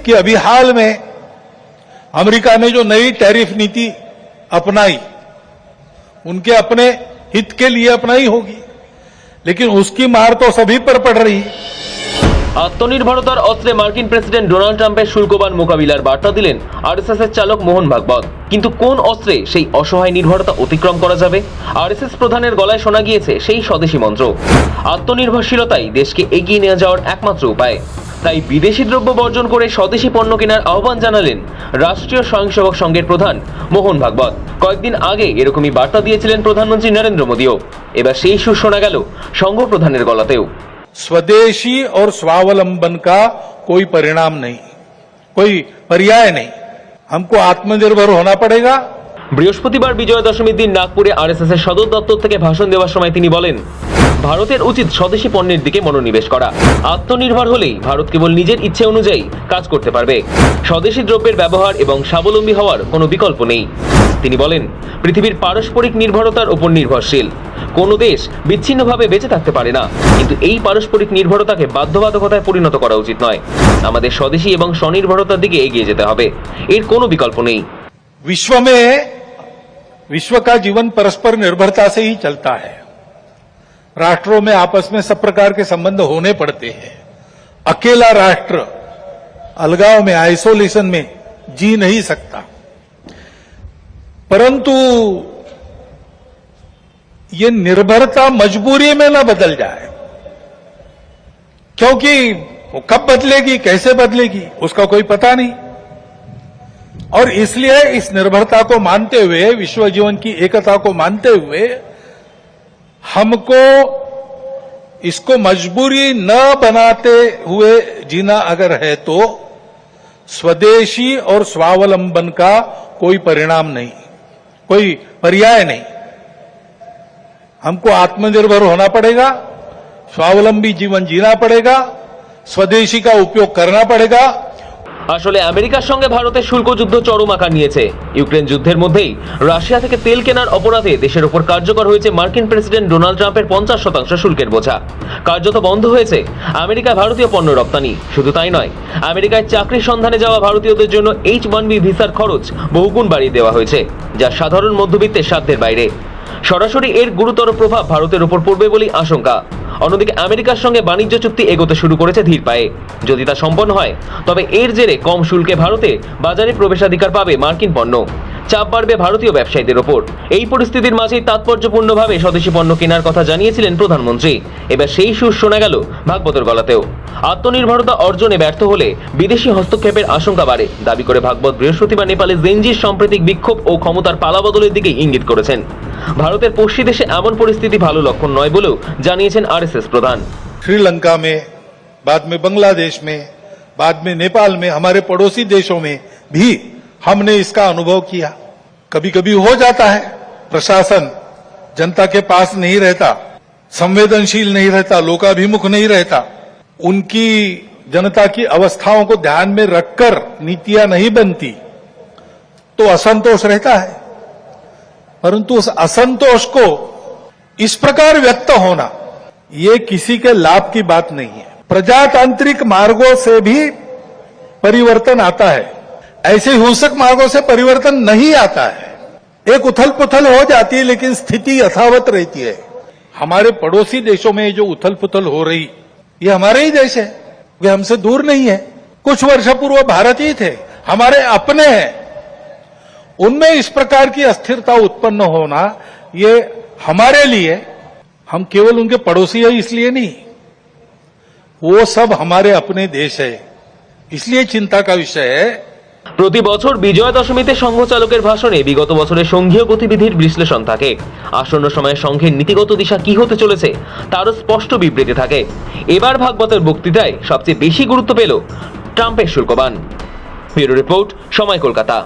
कि अभी हाल में अमेरिका ने जो नई टैरिफ नीति अपनाई उनके अपने हित के लिए अपनाई होगी लेकिन उसकी मार तो सभी पर पड़ रही है আত্মনির্ভরতার অস্ত্রে মার্কিন প্রেসিডেন্ট ডোনাল্ড ট্রাম্পের শুল্কবান মোকাবিলার বার্তা দিলেন আরএসএস এর চালক মোহন ভাগবত কিন্তু কোন অস্ত্রে সেই অসহায় নির্ভরতা অতিক্রম করা যাবে আরএসএস প্রধানের গলায় শোনা গিয়েছে সেই স্বদেশী মন্ত্র আত্মনির্ভরশীলতাই দেশকে এগিয়ে নিয়ে যাওয়ার একমাত্র উপায় তাই বিদেশি দ্রব্য বর্জন করে স্বদেশি পণ্য কেনার আহ্বান জানালেন রাষ্ট্রীয় স্বয়ংসেবক সংঘের প্রধান মোহন ভাগবত কয়েকদিন আগে এরকমই বার্তা দিয়েছিলেন প্রধানমন্ত্রী নরেন্দ্র মোদীও এবার সেই সুর শোনা গেল সংঘ প্রধানের গলাতেও स्वदेशी और स्वावलंबन का कोई परिणाम नहीं कोई पर्याय नहीं हमको आत्मनिर्भर होना पड़ेगा বৃহস্পতিবার বিজয়া দশমীর দিন নাগপুরে আরএসএস এর সদর দপ্তর থেকে ভাষণ দেওয়ার সময় তিনি বলেন ভারতের উচিত স্বদেশী পণ্যের দিকে মনোনিবেশ করা আত্মনির্ভর হলেই ভারত কেবল নিজের ইচ্ছে অনুযায়ী কাজ করতে পারবে স্বদেশী দ্রব্যের ব্যবহার এবং স্বাবলম্বী হওয়ার কোনো বিকল্প নেই তিনি বলেন পৃথিবীর পারস্পরিক নির্ভরতার উপর নির্ভরশীল কোনো দেশ বিচ্ছিন্নভাবে বেঁচে থাকতে পারে না কিন্তু এই পারস্পরিক নির্ভরতাকে বাধ্যবাধকতায় পরিণত করা উচিত নয় আমাদের স্বদেশী এবং স্বনির্ভরতার দিকে এগিয়ে যেতে হবে এর কোনো বিকল্প নেই विश्व में विश्व का जीवन परस्पर निर्भरता से ही चलता है राष्ट्रों में आपस में सब प्रकार के संबंध होने पड़ते हैं। अकेला राष्ट्र अलगाव में आइसोलेशन में जी नहीं सकता। परंतु ये निर्भरता मजबूरी में न बदल जाए। क्योंकि वो कब बदलेगी, कैसे बदलेगी, उसका कोई पता नहीं। और इसलिए इस निर्भरता को मानते हुए, विश्व जीवन की एकता को मानते हुए हमको इसको मजबूरी न बनाते हुए जीना अगर है तो स्वदेशी और स्वावलंबन का कोई परिणाम नहीं, कोई पर्याय नहीं। हमको आत्मनिर्भर होना पड़ेगा, स्वावलंबी जीवन जीना पड़ेगा, स्वदेशी का उपयोग करना पड़ेगा আসলে আমেরিকার সঙ্গে ভারতের শুল্ক যুদ্ধ চরম আকার নিয়েছে। ইউক্রেন যুদ্ধের মধ্যেই রাশিয়া থেকে তেল কেনার অপরাধে দেশের উপর কার্যকর হয়েছে মার্কিন প্রেসিডেন্ট ডোনাল্ড ট্রাম্পের পঞ্চাশ শতাংশ শুল্কের বোঝা। কার্যত বন্ধ হয়েছে আমেরিকায় ভারতীয় পণ্য রপ্তানি। শুধু তাই নয়, আমেরিকায় চাকরির সন্ধানে যাওয়া ভারতীয়দের জন্য এইচ ওয়ান বি ভিসার খরচ বহুগুণ বাড়িয়ে দেওয়া হয়েছে, যা সাধারণ মধ্যবিত্তের সাধ্যের বাইরে। সরাসরি এর গুরুতর প্রভাব ভারতের উপর পড়বে বলেই আশঙ্কা। অন্যদিকে আমেরিকার সঙ্গে বাণিজ্য চুক্তি এগোতে শুরু করেছে ধীর পায়ে। যদি তা সম্পন্ন হয়, তবে এর জেরে কম শুল্কে ভারতে বাজারে প্রবেশাধিকার পাবে মার্কিন পণ্য। চাপ বাড়বে ভারতীয় ব্যবসায়ীদের ওপর এই পরিস্থিতির মাঝেই তাৎপর্যপূর্ণভাবে স্বদেশি পণ্য কেনার কথা জানিয়েছিলেন প্রধানমন্ত্রী এবার সেই সুর শোনা গেল ভাগবতর গলাতেও আত্মনির্ভরতা অর্জনে ব্যর্থ হলে বিদেশি হস্তক্ষেপের আশঙ্কা বাড়ে দাবি করে ভাগবত বৃহস্পতিবার নেপালে জেনজির সাম্প্রতিক বিক্ষোভ ও ক্ষমতার পালাবদলের দিকে ইঙ্গিত করেছেন ভারতের পশ্চিম দেশে এমন পরিস্থিতি ভালো লক্ষণ নয় বলেও জানিয়েছেন আরএসএস প্রধান श्रीलंका में बाद में बांग्लादेश में बाद में नेपाल में हमारे पड़ोसी देशों में भी हमने इसका अनुभव किया। कभी कभी हो जाता है, प्रशासन जनता के पास नहीं रहता, संवेदनशील नहीं रहता, लोकाभिमुख नहीं रहता। उनकी जनता की अवस्थाओं को ध्यान में रखकर नीतियाँ नहीं बनती तो असंतोष रहता है। परंतु उस असंतोष को इस प्रकार व्यक्त होना, ये किसी के लाभ की बात नहीं है। प्रजातांत्रिक मार्गों से भी परिवर्तन आता है। ऐसे हिंसक मार्गों से परिवर्तन नहीं आता है। एक उथल पुथल हो जाती है, लेकिन स्थिति यथावत रहती है। हमारे पड़ोसी देशों में जो उथल पुथल हो रही, ये हमारे ही देश है। वे हमसे दूर नहीं है। कुछ वर्ष पूर्व भारत ही थे। हमारे अपने हैं। उनमें इस प्रकार की अस्थिरता उत्पन्न होना, ये हमारे लिए, हम केवल उनके पड़ोसी है, इसलिए नहीं। वो सब हमारे अपने देश है। इसलिए चिंता का विषय है প্রতি বছর বিজয়া দশমীতে সংঘ চালকের ভাষণে বিগত বছরের সংঘীয় গতিবিধির বিশ্লেষণ থাকে। আসন্ন সময়ে সংঘের নীতিগত দিশা কি হতে চলেছে তারও স্পষ্ট বিবৃতি থাকে। এবার ভাগবতের বক্তৃতায় সবচেয়ে বেশি গুরুত্ব পেল ট্রাম্পের শুল্কবান। ব্যুরো রিপোর্ট, সময় কলকাতা।